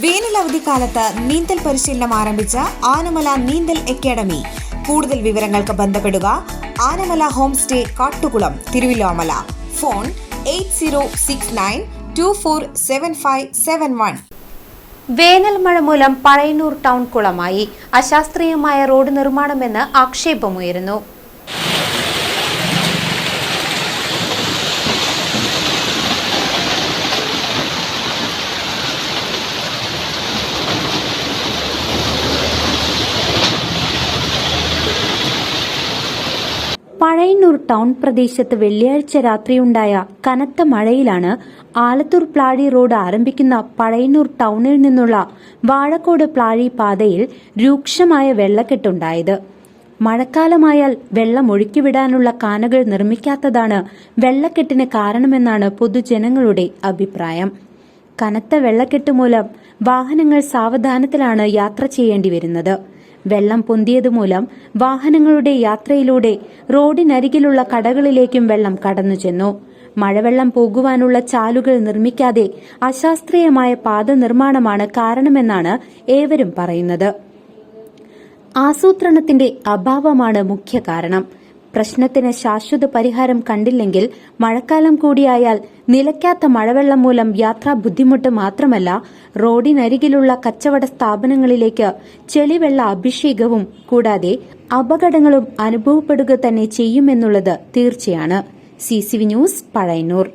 വേനൽ അവധിക്കാലത്ത് നീന്തൽ പരിശീലനം ആരംഭിച്ച ആനമല നീന്തൽ അക്കാദമി. കൂടുതൽ വിവരങ്ങൾക്ക് ബന്ധപ്പെടുക Anamala home stay Kattukulam Thiruvilwamala. Phone eight zero six nine two four seven five seven one. വേനൽ മഴ മൂലം പഴയന്നൂർ ടൗൺ കുളമായി. അശാസ്ത്രീയമായ റോഡ് നിർമ്മാണമെന്ന് ആക്ഷേപമുയരുന്നു. പഴയന്നൂർ ടൗൺ പ്രദേശത്ത് വെള്ളിയാഴ്ച രാത്രിയുണ്ടായ കനത്ത മഴയിലാണ് ആലത്തൂർ പ്ലാഴി റോഡ് ആരംഭിക്കുന്ന പഴയന്നൂർ ടൗണിൽ നിന്നുള്ള വാഴക്കോട് പ്ലാഴി പാതയിൽ രൂക്ഷമായ വെള്ളക്കെട്ടുണ്ടായത്. മഴക്കാലമായാൽ വെള്ളം ഒഴുക്കിവിടാനുള്ള കാനകൾ നിർമ്മിക്കാത്തതാണ് വെള്ളക്കെട്ടിന് കാരണമെന്നാണ് പൊതുജനങ്ങളുടെ അഭിപ്രായം. കനത്ത വെള്ളക്കെട്ട് മൂലം വാഹനങ്ങൾ സാവധാനത്തിലാണ് യാത്ര ചെയ്യേണ്ടി വരുന്നത് വെള്ളം പൊന്തിയതുമൂലം വാഹനങ്ങളുടെ യാത്രയിലൂടെ റോഡിനരികിലുള്ള കടകളിലേക്കും വെള്ളം കടന്നു ചെന്നു മഴവെള്ളം പോകുവാനുള്ള ചാലുകൾ നിർമ്മിക്കാതെ അശാസ്ത്രീയമായ പാത നിർമ്മാണമാണ് കാരണമെന്നാണ് ഏവരും പറയുന്നത്. ആസൂത്രണത്തിന്റെ അഭാവമാണ് മുഖ്യ കാരണം. പ്രശ്നത്തിന് ശാശ്വത പരിഹാരം കണ്ടില്ലെങ്കിൽ മഴക്കാലം കൂടിയായാൽ നിലയ്ക്കാത്ത മഴവെള്ളം മൂലം യാത്രാ ബുദ്ധിമുട്ട് മാത്രമല്ല റോഡിനരികിലുള്ള കച്ചവട സ്ഥാപനങ്ങളിലേക്ക് ചെളിവെള്ള അഭിഷേകവും കൂടാതെ അപകടങ്ങളും അനുഭവപ്പെടുക തന്നെ ചെയ്യുമെന്നുള്ളത് തീർച്ചയാണ്. C news Pazhayannur.